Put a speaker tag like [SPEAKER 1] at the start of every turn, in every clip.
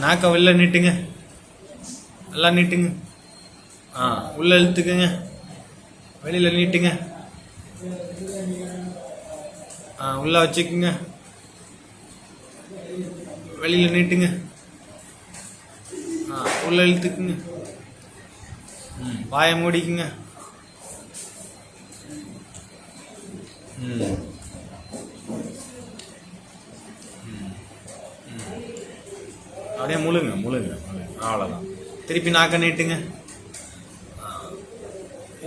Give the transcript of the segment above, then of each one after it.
[SPEAKER 1] நாக்க வெளில நீட்டுங்க. நல்லா நீட்டுங்க. ஆ உள்ள இழுத்துக்குங்க. வெளியில் நீட்டுங்க. ஆ உள்ள வச்சுக்குங்க. வெளியில் நீட்டுங்க. ஆ உள்ள இழுத்துக்குங்க. ம் வாயை மூடிக்குங்க. ம். அப்படியே முழுங்க முழுங்க முழுங்க. அவ்வளோதான் திருப்பி நாக்க நீட்டுங்க.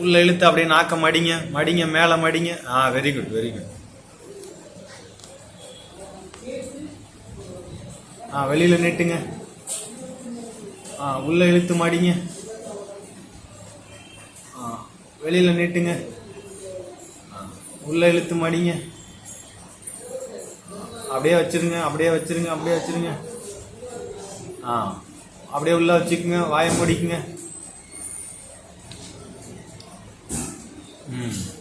[SPEAKER 1] உள்ள இழுத்து அப்படியே நாக்க மடிங்க மடிங்க மேலே மடிங்க. ஆ வெரி குட் வெரி குட் ஆ வெளியில் நீட்டுங்க. ஆ உள்ள இழுத்து மடிங்க. ஆ வெளியில் நீட்டுங்க. ஆ உள்ள இழுத்து மடிங்க. அப்படியே வச்சிருங்க அப்படியே வச்சுருங்க அப்படியே வச்சுருங்க. ஆ. அப்படியே உள்ள வச்சுக்குங்க வாயை மூடிக்குங்க. ம்.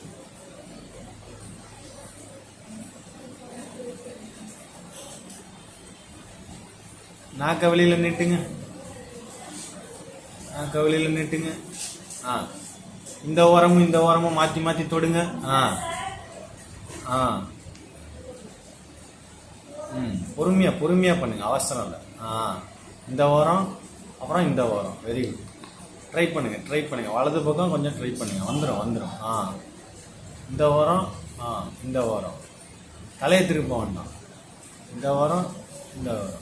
[SPEAKER 1] நாக்க வழியில் நிட்டுங்க. நாக்க வழியில் நிட்டுங்க. ஆ. இந்த ஓரமும் இந்த ஓரமும் மாற்றி மாற்றி தொடுங்க. ஆ. ஆ. ம். பொறுமையாக பொறுமையாக பண்ணுங்க. அவசரம் இல்லை. ஆ. இந்த ஓரம் அப்புறம் இந்த ஓரம் வெரி குட் ட்ரை பண்ணுங்கள் ட்ரை பண்ணுங்கள் வலது பக்கம் கொஞ்சம் ட்ரை பண்ணுங்கள் வந்துடும் வந்துடும் ஆ. இந்த ஓரம் ஆ இந்த ஓரம் தலையை திருப்ப வேண்டாம். இந்த ஓரம் இந்த ஓரம்